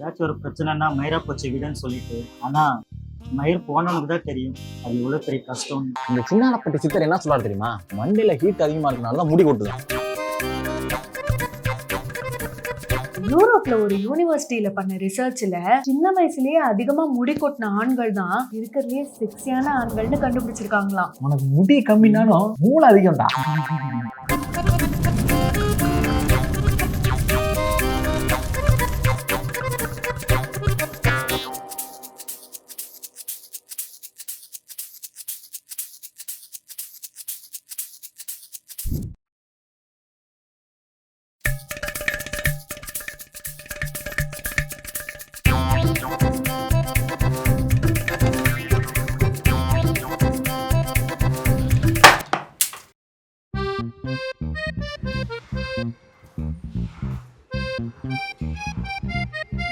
ஏதாச்சும் ஒரு பிரச்சனைனா மயிரா போச்சு விடுன்னு சொல்லிட்டு. ஆனா மயிர் போனவனுக்கு தான் தெரியும். அது எவ்வளவு பெரிய கஷ்டம் இந்த சின்னாலப்பட்டி சித்தர் என்ன சொல்றாரு தெரியுமா? மண்டையில ஹீட் அதிகமா இருக்கனால தான் முடி கொட்டுதான் யூரோப்ல ஒரு யூனிவர்சிட்டியில பண்ண ரிசர்ச்ல சின்ன வயசுலயே அதிகமா முடி கொட்டின ஆண்கள் தான் இருக்கிறதுலயே செக்ஸியான ஆண்கள்னு கண்டுபிடிச்சிருக்காங்களாம். உனக்கு முடி கம்மினாலும் மூளை அதிகம்டா.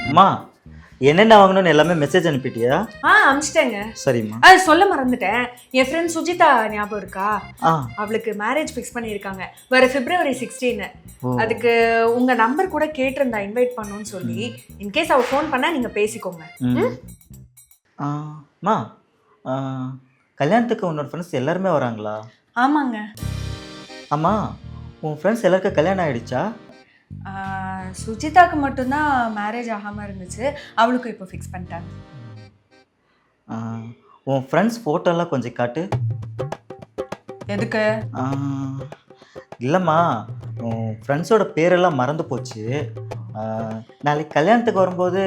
அம்மா என்னென்ன வாங்கணும்னு எல்லாமே மெசேஜ் அனுப்பிட்டியா? ஆ அமிச்சிட்டேங்க சரிம்மா. அது சொல்ல மறந்துட்டேன். என் ஃப்ரெண்ட் சுஜிதா ஞாபகம் இருக்கா? ஆ. அவளுக்கு மேரேஜ் ஃபிக்ஸ் பண்ணியிருக்காங்க. வர பிப்ரவரி சிக்ஸ்டீன் ஓ. அதுக்கு உங்க நம்பர் கூட கேட்டிருந்தா இன்வைட் பண்ணணும்னு சொல்லி இன்கேஸ் அவ ஃபோன் பண்ணா நீங்க பேசிக்கோங்க. ம். ஆ, அம்மா ஆ, கல்யாணத்துக்கு உன்னோட ஃப்ரெண்ட்ஸ் எல்லாருமே வராங்களா? ஆமாங்க. அம்மா உன் ஃப்ரெண்ட்ஸ் எல்லாருக்கும் கல்யாணம் ஆயிடுச்சா? ஆ, சுஜிதாக்கு மட்டும்தான் மேரேஜ் ஆகாம இருந்துச்சு. அவளுக்கும் இப்போ ஃபிக்ஸ் பண்ணிட்டாங்க. உன் ஃப்ரெண்ட்ஸ் ஃபோட்டோலாம் கொஞ்சம் காட்டு. எதுக்கு? இல்லைம்மா உன் ஃப்ரெண்ட்ஸோட பேரெல்லாம் மறந்து போச்சு. நாளைக்கு கல்யாணத்துக்கு வரும்போது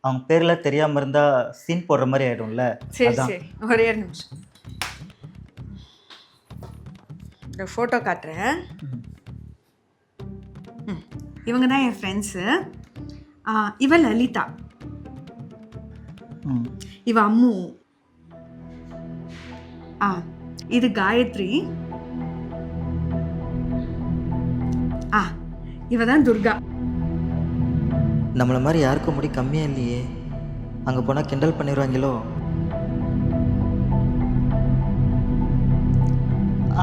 அவங்க பேரெல்லாம் தெரியாமல் இருந்தால் சீன் போடுற மாதிரி ஆயிடும்ல. சரி. சரி ஒரு நிமிஷம். இந்த ஃபோட்டோ காட்டுறேன். இவங்க தான் என் ஃப்ரெண்ட்ஸு இவ லலிதா. இவ அம்மு. ஆ இது காயத்ரி. ஆ இவ தான் துர்கா. நம்மளை மாதிரி யாருக்கும் முடி கம்மியாக இல்லையே. அங்கே போனால் கிண்டல் பண்ணிடுவாங்களோ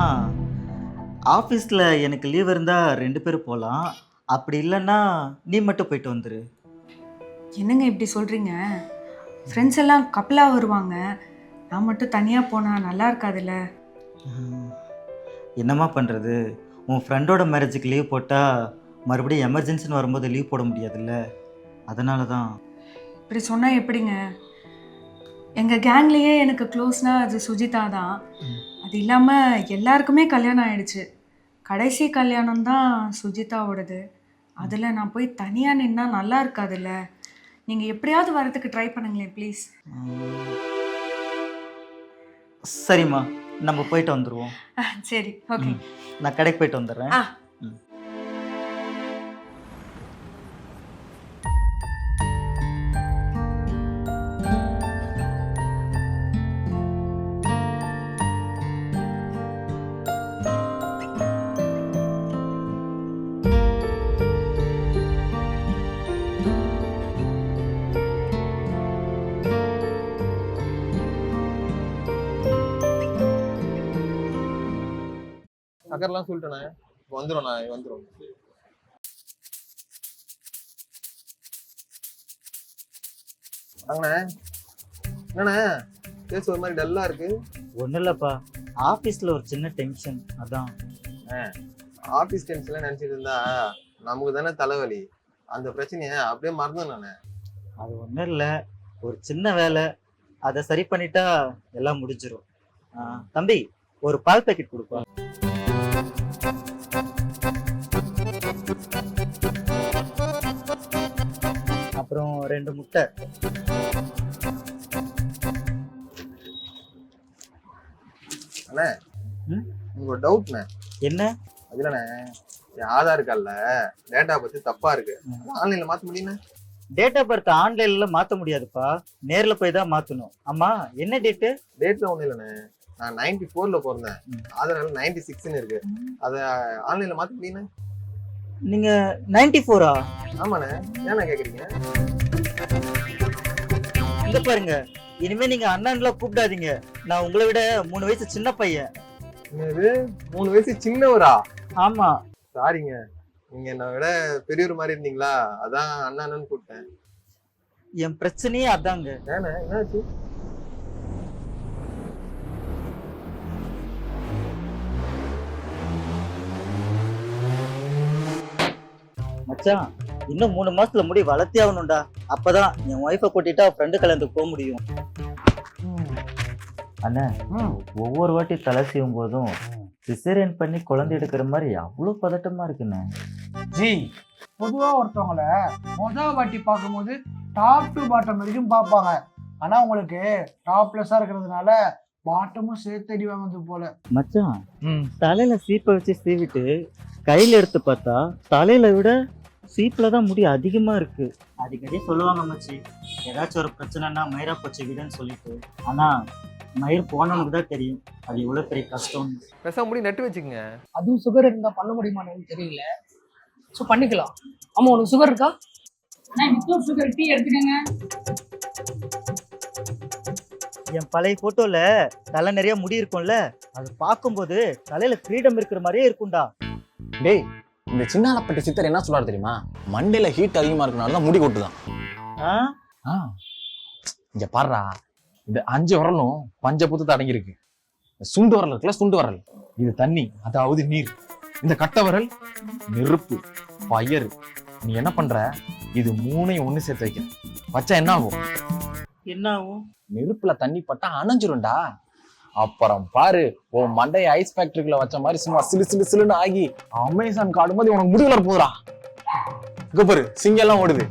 ஆ. ஆஃபீஸில் எனக்கு லீவ் இருந்தால் ரெண்டு பேரும் போகலாம் அப்படி இல்லைன்னா நீ மட்டும் போயிட்டு வந்துரு. என்னங்க இப்படி சொல்கிறீங்க ஃப்ரெண்ட்ஸ் எல்லாம் கப்பலாக வருவாங்க. நான் மட்டும் தனியாக போனால் நல்லா இருக்காதுல்ல. என்னம்மா பண்ணுறது உன் ஃப்ரெண்டோட மேரேஜுக்கு லீவ் போட்டால் மறுபடியும் எமர்ஜென்சின்னு வரும்போது லீவ் போட முடியாதுல்ல? அதனால தான் இப்படி சொன்னால் எப்படிங்க? எங்கள் கேங்லேயே எனக்கு க்ளோஸ்னா அது சுஜிதா தான். அது இல்லாமல் எல்லாருக்குமே கல்யாணம் ஆயிடுச்சு. கடைசி கல்யாணம் தான் சுஜிதாவோடது. அதில் நான் போய் தனியாக நின்னா நல்லா இருக்காதுல்ல? நீங்கள் எப்படியாவது வரதுக்கு ட்ரை பண்ணுங்களேன் ப்ளீஸ். சரிம்மா நம்ம போயிட்டு வந்துடுவோம் சரி ஓகே. நான் கடைக்கு போயிட்டு வந்துடுறேன். ஆ ம். சக்கரெல்லாம் சொல்லிட்டேண்ணே வந்துடும் நான் வந்துடும் வாங்கண்ணே என்னண்ணே? பேச ஒரு மாதிரி டல்லா இருக்கு. ஒன்றும் இல்லைப்பா. ஆஃபீஸில் ஒரு சின்ன டென்ஷன் அதான். ஆபீஸ் டென்ஷன்ல நினைச்சிட்டு இருந்தா நமக்கு தானே தலைவலி. அந்த பிரச்சனைய அப்படியே மறந்தேன் நானு அது ஒன்றும் இல்லை. ஒரு சின்ன வேலை அதை சரி பண்ணிட்டா எல்லாம் முடிஞ்சிடும் தம்பி ஒரு பால் பாக்கெட் கொடுப்பா. ரெண்டு முட்டை. அண்ணே? உங்களுக்கு டவுட்ண்ணே என்ன? அதுலண்ணே ஆதார் கார்டில் டேட்டா பத்தி தப்பா இருக்கு. ஆன்லைன்ல மாத்த முடியுண்ணே டேட் ஆஃப் பர்த் ஆன்லைன்ல மாத்த முடியாதுப்பா. நேர்ல போய் தான் மாத்தணும். ஆமா என்ன டேட்டு டேட்ல ஒண்ணும் இல்லைண்ணே. நான் நைன்டி ஃபோர்ல பிறந்தேன் கார்டில் நைன்டி சிக்ஸ்னு இருக்கு. அதை ஆன்லைன்ல மாத்த முடியுண்ணே நீங்க நைன்டி ஃபோரா ஆமாண்ணே. ஏண்ணே கேக்குறீங்க? இங்க பாருங்க. இனிமே நீங்க அண்ணன்லாம் கூப்பிடாதீங்க. நான் உங்களை விட மூணு வயசு சின்ன பையன். என்னது? மூணு வயசு சின்னவரா? ஆமா. சாரிங்க. நீங்க என்னை விட பெரியவர் மாதிரி இருந்தீங்களா? அதான் அண்ணா அண்ணன்னு கூப்பிட்டேன். என் பிரச்சனையே அதாங்க. ஏண்ணே என்னாச்சு? மச்சான் இன்னும் மூணு மாசத்துல முடி வளர்த்தே ஆகணும்டா. அப்பதான் என் ஒய்ஃபை கூட்டிட்டு அவ ஃப்ரெண்டு கல்யாணத்துக்கு போக முடியும். அண்ணா ஒவ்வொரு வாட்டி தலை செய்யும் போதும் சிசேரியன் பண்ணி குழந்தை எடுக்கிற மாதிரி அவ்வளோ பதட்டமா இருக்குண்ணே. ஜி பொதுவா ஒருத்தவங்கள மொதல் வாட்டி பார்க்கும்போது டாப் டு பாட்டம் வரைக்கும் பார்ப்பாங்க. ஆனா உங்களுக்கு டாப்லெஸ்ஸா இருக்கிறதுனால பாட்டமும் சேர்த்து அடி வாங்குது போல. மச்சான் தலையில சீப்பை வச்சு சீவிட்டு கையில எடுத்து பார்த்தா தலையில விட சீப்ல தான் முடி அதிகமா இருக்கு. அடிக்கடி சொல்லுவாங்க மச்சி. ஏதாச்சும் ஒரு பிரச்சனைனா மயிரா போச்சு விடுன்னு சொல்லிட்டு. ஆனா மயிர் போனவனுக்கு தான் தெரியும். அது எவ்வளவு பெரிய கஷ்டம்னு. பேசாம முடி நட்டு வச்சுக்கங்க. அதுவும் சுகர் இருந்தா பண்ண முடியுமான்னு தெரியல. ஸோ பண்ணிக்கலாம். ஆமா உனக்கு சுகர் இருக்கா? வித்தவுட் சுகர் டீ எடுத்துக்கங்க. என் பழைய போட்டோல தலை நிறைய முடி இருக்கும்ல அது பார்க்கும்போது தலையில ஃப்ரீடம் இருக்கிற மாதிரியே இருக்கும்டா. டேய் இந்த சின்னாலப்பட்ட சித்தர் என்ன சொல்றாரு தெரியுமா? மண்டையில ஹீட் அதிகமா இருக்கனால தான் முடி கொட்டுதான். ஆ? இங்க பாருடா இந்த அஞ்சு விரலும் பஞ்ச புத்தத்தை அடங்கியிருக்கு சுண்டு வரல் இருக்குல்ல சுண்டு வரல். இது தண்ணி அதாவது நீர். இந்த கட்டை விரல் நெருப்பு பயறு. நீ என்ன பண்ற? இது மூணையும் ஒண்ணு சேர்த்து வைக்க வச்சா என்ன ஆகும்? என்ன ஆகும்? நெருப்புல தண்ணி பட்டா அணைஞ்சிரும்டா. அப்புறம் பாரு உன் மண்டைய ஐஸ் ஃபேக்டரிக்குள்ள வச்ச மாதிரி சும்மா சிலு சிலு சிலுன்னு ஆகி அமேசான் காடும் போது உனக்கு முடிவுல வளர போதுடா இங்க பாரு சிங்கம் எல்லாம் ஓடுது.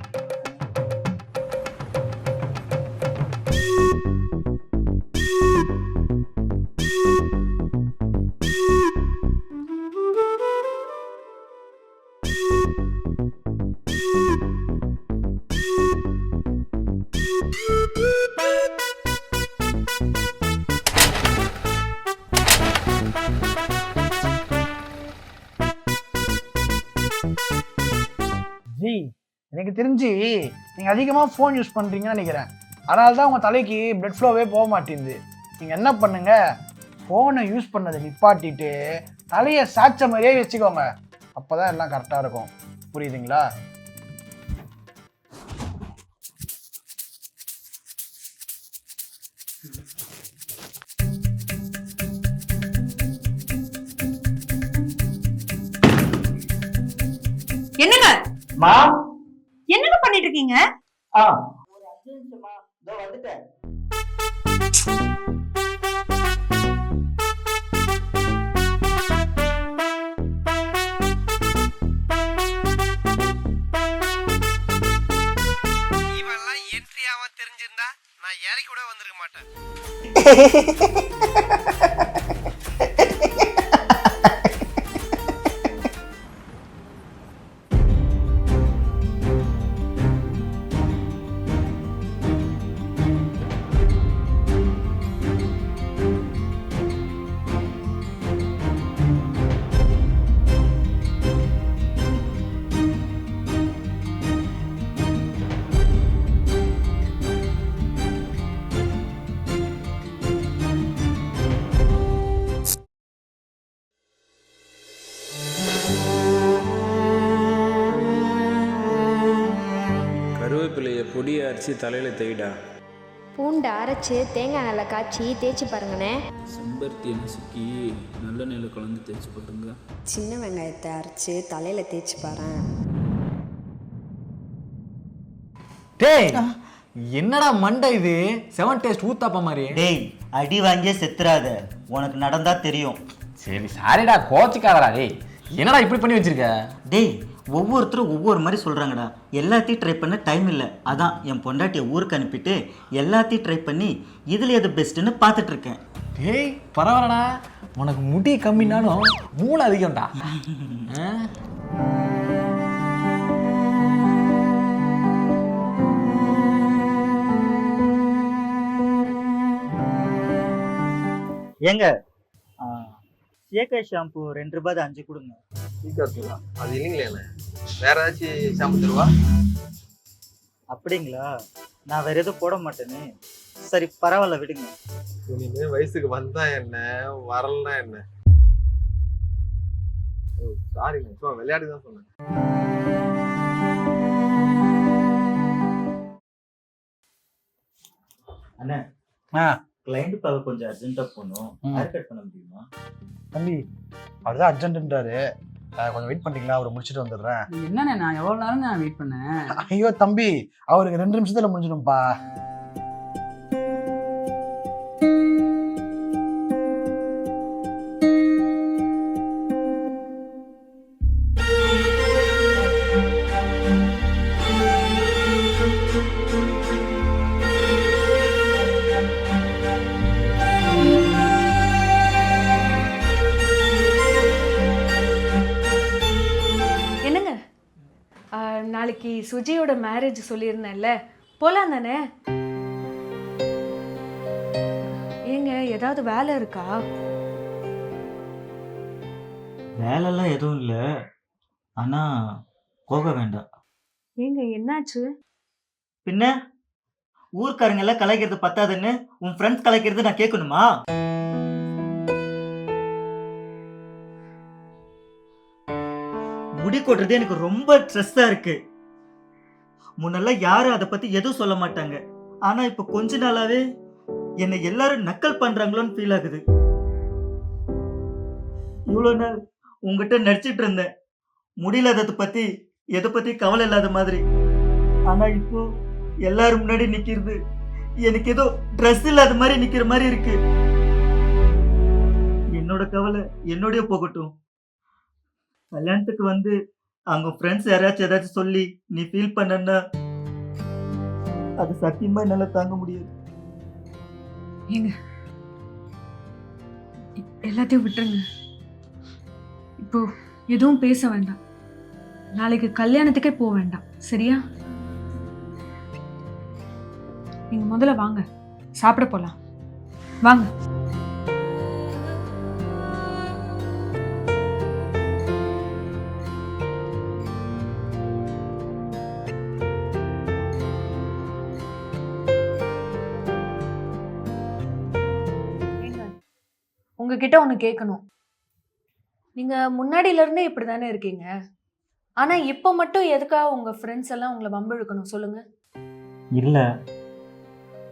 எனக்கு தெரிஞ்சு நீங்க அதிகமா ஃபோன் யூஸ் பண்றீங்கன்னு நினைக்கிறேன். அதனால தான் உங்க தலைக்கு பிளட் ஃப்ளோவே போக மாட்டேங்குது. நீங்க என்ன பண்ணுங்க? ஃபோனை யூஸ் பண்ணதை நிப்பாட்டிட்டு தலையை சாய்ச்ச மாதிரியே வச்சுக்கோங்க. அப்பதான் எல்லாம் கரெக்டா இருக்கும். புரியுதுங்களா? என்னங்க? மா மாட்டேன் அரைச்சி தலையில் தேய்டா. பூண்டை அரைச்சு தேங்காய் நல்லா காய்ச்சி தேய்ச்சி பாருங்கண்ணே. செம்பருத்தியை நசுக்கி நல்லெண்ணெயில் கலந்து தேய்ச்சி பாருங்க சின்ன வெங்காயத்தை அரைச்சு தலையில் தேய்ச்சி பாறேன். டேய் என்னடா மண்டை இது? செவன் டேஸ்ட் ஊத்தாப்ப மாதிரி. டேய் அடி வாங்கியே செத்துறாத. உனக்கு நடந்தா தெரியும். சரி சாரிடா கோச்சிக்காதடா டேய். என்னடா இப்படி பண்ணி வச்சிருக்க? டேய் ஒவ்வொருத்தரும் ஒவ்வொரு மாதிரி சொல்கிறாங்கடா எல்லாத்தையும் ட்ரை பண்ண டைம் இல்லை. அதான் என் பொண்டாட்டியை ஊருக்கு அனுப்பிட்டு எல்லாத்தையும் ட்ரை பண்ணி இதில் எது பெஸ்ட்டுன்னு பார்த்துட்டு இருக்கேன் டேய் பரவாயில்லடா. உனக்கு முடி கம்மினாலும் மூளை அதிகம்டா? ஏங்க சேக்காய் ஷாம்பு ரெண்டு ரூபாய் அஞ்சு கொடுங்க. சீக்கிரம் அது இல்லைங்களே வேற ஏதாச்சும் தருவா? அப்படிங்களா? நான் வேற எதுவும் போட மாட்டேனே. சரி பரவாயில்ல விடுங்க. இனிமே வயசுக்கு வந்தா என்ன? வரலனா என்ன? சாரி சும்மா விளையாடி தான் சொன்னேன். ஆ. கிளைண்ட் பாவ கொஞ்சம் அர்ஜென்ட்டா போகணும். ஹேர் கட் பண்ண முடியுமா? தம்பி அவர் தான் அர்ஜென்ட்ன்றாரு கொஞ்சம் வெயிட் பண்ணிட்டீங்களா? அவரை முடிச்சுட்டு வந்துடுறேன். என்னண்ணே நான் எவ்வளவு நேரம் நான் வெயிட் பண்ணேன்? ஐயோ தம்பி அவருக்கு ரெண்டு நிமிஷத்துல முடிஞ்சிடும்பா சுஜியோட மேரேஜ் சொல்லியிருந்தேன்ல போலாம் தானே? ஏங்க ஏதாவது வேலை இருக்கா? வேலைலாம் எதுவும் இல்லை. ஆனா போக வேண்டாம். ஏங்க என்னாச்சு? பின்ன? ஊர்க்காரங்க எல்லாம் கலாய்க்கிறது பத்தாதுன்னு உன் ஃப்ரெண்ட்ஸ் கலாய்க்கிறது நான் கேட்கணுமா? முடி கொட்டுறது எனக்கு ரொம்ப ஸ்ட்ரெஸ்ஸா இருக்கு. முன்னெல்லாம் யாரும் அதை பத்தி எதுவும் சொல்ல மாட்டாங்க. ஆனா இப்ப கொஞ்ச நாளாவே என்னை எல்லாரும் நக்கல் பண்றாங்களோன்னு ஃபீல் ஆகுது. இவ்வளோ நாள் உங்ககிட்ட நடிச்சிட்டு இருந்தேன். முடியலாததை பத்தி எதை பத்தி கவலை இல்லாத மாதிரி. ஆனா இப்போ எல்லாரும் முன்னாடி நிக்கிறது எனக்கு ஏதோ ட்ரெஸ் இல்லாத மாதிரி நிக்கிற மாதிரி இருக்கு. என்னோட கவலை என்னோடய போகட்டும். கல்யாணத்துக்கு வந்து அவங்க ஃப்ரெண்ட்ஸ் யாராச்சும் ஏதாச்சும் சொல்லி நீ ஃபீல் பண்ணனா அது சத்தியமா என்னால தாங்க முடியாது. ஏங்க எல்லாத்தையும் விட்டுருங்க. இப்போ எதுவும் பேச வேண்டாம். நாளைக்கு கல்யாணத்துக்கே போக வேண்டாம் சரியா? நீங்க முதல்ல வாங்க சாப்பிட போலாம். வாங்க. உங்ககிட்ட ஒன்று கேட்கணும் நீங்க முன்னாடில இருந்தே இப்படி தானே இருக்கீங்க? ஆனா இப்போ மட்டும் எதுக்காக உங்க ஃப்ரெண்ட்ஸ் எல்லாம் உங்களை வம்பிழுக்கணும் சொல்லுங்க. இல்ல.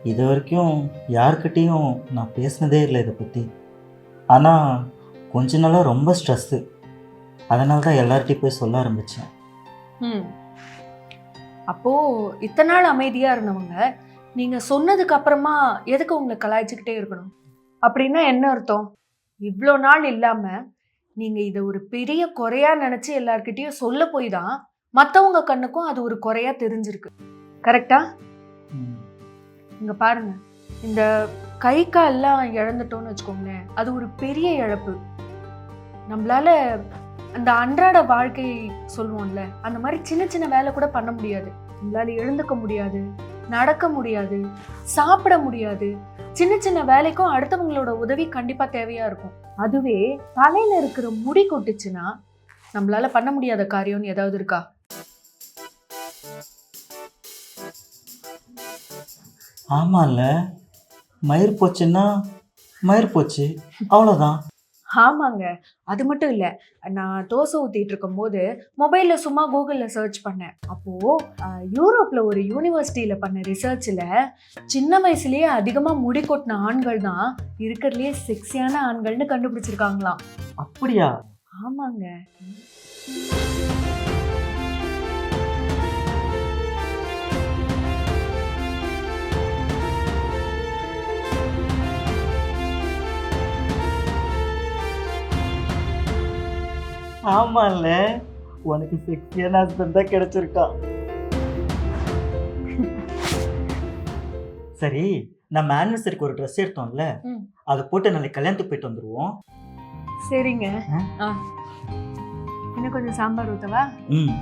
இது வரைக்கும் யார்கிட்டயும் நான் பேசினதே இல்லை இதை பத்தி. ஆனா கொஞ்ச நாளா ரொம்ப ஸ்ட்ரெஸ்ஸு அதனால தான் எல்லார்ட்டையும் போய் சொல்ல ஆரம்பிச்சேன். ம். அப்போ இத்தனை நாள் அமைதியா இருந்தவங்க நீங்க சொன்னதுக்கு அப்புறமா எதுக்கு உங்களை கலாய்ச்சிக்கிட்டே இருக்கணும்? அப்படின்னா என்ன அர்த்தம்? இவ்வளோ நாள் இல்லாம நீங்க இதை ஒரு பெரிய குறையா நினைச்சு எல்லார்கிட்டயும் சொல்ல போய் தான் மற்றவங்க கண்ணுக்கும் அது ஒரு குறையா தெரிஞ்சிருக்கு. கரெக்டா. இங்க பாருங்க. இந்த கை கால்லாம் இழந்துட்டோம்னு வச்சுக்கோங்களேன் அது ஒரு பெரிய இழப்பு. நம்மளால அந்த அன்றாட வாழ்க்கை சொல்லுவோம்ல அந்த மாதிரி சின்ன சின்ன வேலை கூட பண்ண முடியாது. நம்மளால எழுந்துக்க முடியாது நடக்க முடியாது சாப்பிட முடியாது சின்ன சின்ன வேலைக்கும் அடுத்தவங்களோட உதவி கண்டிப்பா தேவையா இருக்கும். அதுவே தலையில இருக்கிற முடி கொட்டுச்சுன்னா நம்மளால பண்ண முடியாத காரியம்னு ஏதாவது இருக்கா? ஆமாம்ல மயிர் போச்சுன்னா மயிர் போச்சு. அவ்வளோதான் ஆமாங்க. அது மட்டும் இல்லை நான் தோசை ஊற்றிட்டு இருக்கும்போது மொபைலில் சும்மா கூகுளில் சர்ச் பண்ணேன். அப்போது யூரோப்பில் ஒரு யூனிவர்சிட்டியில் பண்ண ரிசர்ச்சில் சின்ன வயசுலேயே அதிகமாக முடி கொட்டின ஆண்கள் தான் இருக்கிறதுலையே செக்ஸியான ஆண்கள்னு கண்டுபிடிச்சிருக்காங்களாம். அப்படியா? ஆமாங்க. ஆமால உனக்கு செக்ஸியான ஹஸ்பண்ட் தான் கிடைச்சிருக்கான். சரி நம்ம ஆனிவர்சரிக்கு ஒரு ட்ரெஸ் எடுத்தோம்ல. அதை போட்டு நாளைக்கு கல்யாணத்துக்கு போயிட்டு வந்துருவோம். சரிங்க. இன்னும் கொஞ்சம் சாம்பார் ஊற்றவா ம்.